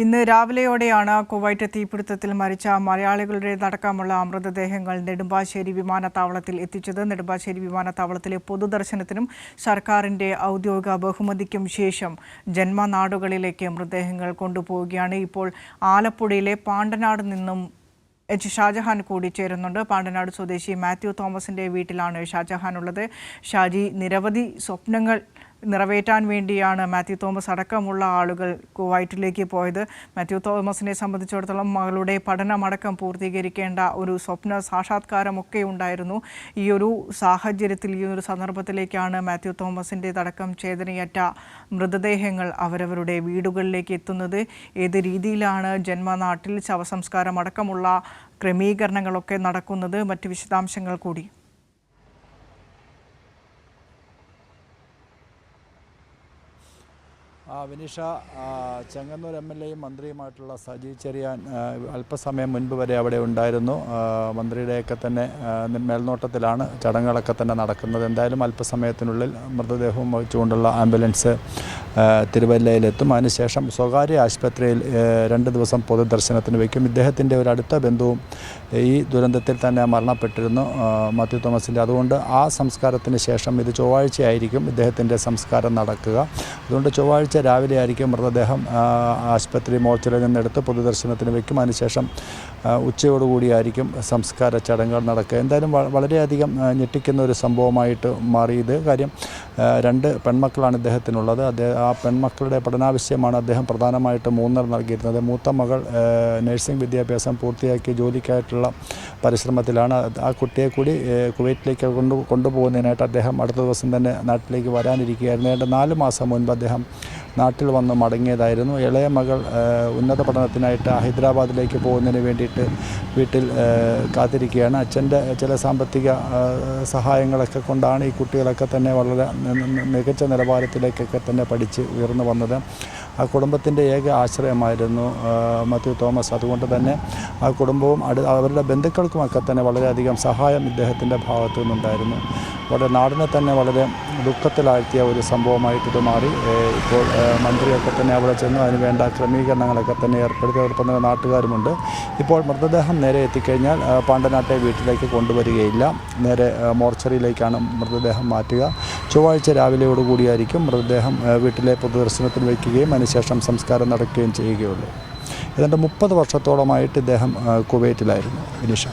ഇന്ന് രാവിലെയോടെയാണ് കുവൈറ്റ് തീപിടുത്തത്തിൽ മരിച്ച മലയാളികളുടെ മലയാളികളുടേതടക്കമുള്ള മൃതദേഹങ്ങൾ നെടുമ്പാശ്ശേരി വിമാനത്താവളത്തിൽ എത്തിച്ചത്. നെടുമ്പാശ്ശേരി വിമാനത്താവളത്തിലെ പൊതുദർശനത്തിനും സർക്കാരിന്റെ ഔദ്യോഗിക ബഹുമതിക്കും ശേഷം ജന്മനാടുകളിലേക്ക് മൃതദേഹങ്ങൾ കൊണ്ടുപോവുകയാണ്. ഇപ്പോൾ ആലപ്പുഴയിലെ പാണ്ടനാട് നിന്നും എച്ച് ഷാജഹാൻ കൂടി ചേരുന്നുണ്ട്. പാണ്ടനാട് സ്വദേശി മാത്യു തോമസിന്റെ വീട്ടിലാണ് ഷാജഹാൻ ഉള്ളത്. ഷാജി നിരവധി സ്വപ്നങ്ങൾ നിറവേറ്റാൻ വേണ്ടിയാണ് മാത്യു തോമസ് അടക്കമുള്ള ആളുകൾ കുവൈറ്റിലേക്ക് പോയത്. മാത്യു തോമസിനെ സംബന്ധിച്ചിടത്തോളം മകളുടെ പഠനമടക്കം പൂർത്തീകരിക്കേണ്ട ഒരു സ്വപ്ന സാക്ഷാത്കാരമൊക്കെ ഉണ്ടായിരുന്നു. ഈ ഒരു സാഹചര്യത്തിൽ ഈ ഒരു സന്ദർഭത്തിലേക്കാണ് മാത്യു തോമസിന്റെതടക്കം ചേതനയറ്റ മൃതദേഹങ്ങൾ അവരവരുടെ വീടുകളിലേക്ക് എത്തുന്നത്. ഏത് രീതിയിലാണ് ജന്മനാട്ടിൽ ശവസംസ്കാരം അടക്കമുള്ള ക്രമീകരണങ്ങളൊക്കെ നടക്കുന്നത്? മറ്റ് വിശദാംശങ്ങൾ കൂടി. വിനിഷ ചെങ്ങന്നൂർ എം എൽ എയും മന്ത്രിയുമായിട്ടുള്ള സജി ചെറിയാൻ അല്പസമയം മുൻപ് വരെ അവിടെ ഉണ്ടായിരുന്നു. മന്ത്രിയുടെയൊക്കെ തന്നെ മേൽനോട്ടത്തിലാണ് ചടങ്ങുകളൊക്കെ തന്നെ നടക്കുന്നത്. എന്തായാലും അല്പസമയത്തിനുള്ളിൽ മൃതദേഹവും വഹിച്ചുകൊണ്ടുള്ള ആംബുലൻസ് തിരുവല്ലയിലെത്തും. അതിനുശേഷം സ്വകാര്യ ആശുപത്രിയിൽ രണ്ട് ദിവസം പൊതുദർശനത്തിന് വയ്ക്കും. ഇദ്ദേഹത്തിന്റെ ഒരു അടുത്ത ബന്ധുവും ഈ ദുരന്തത്തിൽ തന്നെ മരണപ്പെട്ടിരുന്നു മാത്യു തോമസിന്റെ. അതുകൊണ്ട് ആ സംസ്കാരത്തിന് ശേഷം ഇത് ചൊവ്വാഴ്ചയായിരിക്കും ഇദ്ദേഹത്തിന്റെ സംസ്കാരം നടക്കുക. അതുകൊണ്ട് ചൊവ്വാഴ്ച രാവിലെ ആയിരിക്കും മൃതദേഹം ആശുപത്രി മോർച്ചറിൽ നിന്നെടുത്ത് പൊതുദർശനത്തിന് വയ്ക്കും അതിനുശേഷം ഉച്ചയോടുകൂടിയായിരിക്കും സംസ്കാര ചടങ്ങുകൾ നടക്കുക. എന്തായാലും വളരെയധികം ഞെട്ടിക്കുന്ന ഒരു സംഭവമായിട്ട് മാറി ഇത് കാര്യം രണ്ട് പെൺമക്കളാണ് ഇദ്ദേഹത്തിനുള്ളത്. അദ്ദേഹം ആ പെൺമക്കളുടെ പഠനാവശ്യമാണ് അദ്ദേഹം പ്രധാനമായിട്ടും മൂന്നർ നൽകിയിരുന്നത്. മൂത്ത മകൾ നഴ്സിംഗ് വിദ്യാഭ്യാസം പൂർത്തിയാക്കി ജോലിക്കായിട്ടുള്ള പരിശ്രമത്തിലാണ്. ആ കുട്ടിയെ കൂടി കുവൈറ്റിലേക്ക് കൊണ്ടു കൊണ്ടുപോകുന്നതിനായിട്ട് അദ്ദേഹം അടുത്ത ദിവസം തന്നെ നാട്ടിലേക്ക് വരാനിരിക്കുകയായിരുന്നു. ഏതാണ്ട് നാല് മാസം മുൻപ് അദ്ദേഹം നാട്ടിൽ വന്ന് മടങ്ങിയതായിരുന്നു. ഇളയ മകൾ ഉന്നത പഠനത്തിനായിട്ട് ഹൈദരാബാദിലേക്ക് പോകുന്നതിന് വേണ്ടിയിട്ട് വീട്ടിൽ കാത്തിരിക്കുകയാണ്. അച്ഛന്റെ ചില സാമ്പത്തിക സഹായങ്ങളൊക്കെ കൊണ്ടാണ് ഈ കുട്ടികളൊക്കെ തന്നെ വളരെ മികച്ച നിലവാരത്തിലേക്കൊക്കെ തന്നെ പഠിച്ച് ഉയർന്നു വന്നത്. ആ കുടുംബത്തിന്റെ ഏക ആശ്രയമായിരുന്നു മത്യു തോമസ്. അതുകൊണ്ട് തന്നെ ആ കുടുംബവും അടു അവരുടെ ബന്ധുക്കൾക്കുമൊക്കെ തന്നെ വളരെയധികം സഹായം ഇദ്ദേഹത്തിന്റെ ഭാഗത്തു നിന്നുണ്ടായിരുന്നു. വളരെ നാടിനെ തന്നെ വളരെ ദുഃഖത്തിലാഴ്ത്തിയ ഒരു സംഭവമായിട്ട് ഇത് മാറി. ഇപ്പോൾ മന്ത്രിയൊക്കെ തന്നെ അവിടെ ചെന്ന്. അതിന് വേണ്ട ക്രമീകരണങ്ങളൊക്കെ തന്നെ ഏർപ്പെടുത്തി. അതോടൊപ്പം തന്നെ നാട്ടുകാരുമുണ്ട്. ഇപ്പോൾ മൃതദേഹം നേരെ എത്തിക്കഴിഞ്ഞാൽ പാണ്ഡനാട്ടെ വീട്ടിലേക്ക് കൊണ്ടുവരികയില്ല. നേരെ മോർച്ചറിയിലേക്കാണ് മൃതദേഹം മാറ്റുക. ചൊവ്വാഴ്ച രാവിലെയോടുകൂടിയായിരിക്കും മൃതദേഹം വീട്ടിലെ പൊതുദർശനത്തിന് വയ്ക്കുകയും അതിനുശേഷം സംസ്കാരം നടക്കുകയും ചെയ്യുകയുള്ളൂ. ഏതാണ്ട് മുപ്പത് വർഷത്തോളമായിട്ട് ഇദ്ദേഹം കുവൈറ്റിലായിരുന്നു. വിനിഷ